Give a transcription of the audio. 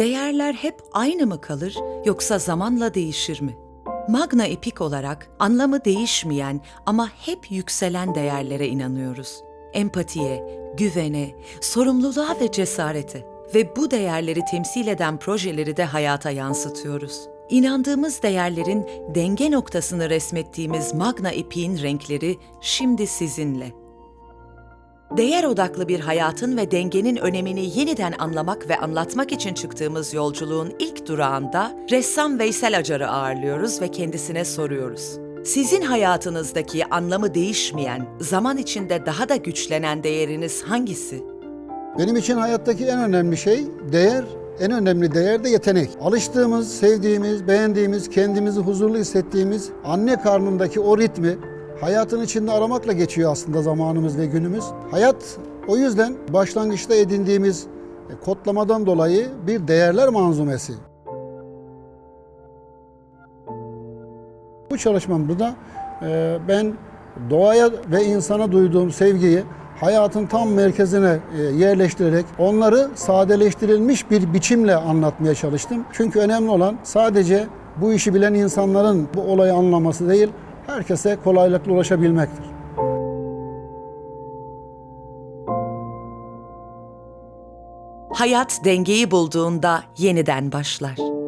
Değerler hep aynı mı kalır yoksa zamanla değişir mi? Magna Epik olarak anlamı değişmeyen ama hep yükselen değerlere inanıyoruz. Empatiye, güvene, sorumluluğa ve cesarete ve bu değerleri temsil eden projeleri de hayata yansıtıyoruz. İnandığımız değerlerin denge noktasını resmettiğimiz Magna Epik'in renkleri şimdi sizinle. Değer odaklı bir hayatın ve dengenin önemini yeniden anlamak ve anlatmak için çıktığımız yolculuğun ilk durağında ressam Veysel Acar'ı ağırlıyoruz ve kendisine soruyoruz. Sizin hayatınızdaki anlamı değişmeyen, zaman içinde daha da güçlenen değeriniz hangisi? Benim için hayattaki en önemli şey değer, en önemli değer de yetenek. Alıştığımız, sevdiğimiz, beğendiğimiz, kendimizi huzurlu hissettiğimiz anne karnındaki o ritmi hayatın içinde aramakla geçiyor aslında zamanımız ve günümüz. Hayat o yüzden başlangıçta edindiğimiz e, kodlamadan dolayı bir değerler manzumesi. Bu çalışmamda da e, ben doğaya ve insana duyduğum sevgiyi hayatın tam merkezine e, yerleştirerek onları sadeleştirilmiş bir biçimle anlatmaya çalıştım. Çünkü önemli olan sadece bu işi bilen insanların bu olayı anlaması değil, herkese kolaylıkla ulaşabilmektir. Hayat dengeyi bulduğunda yeniden başlar.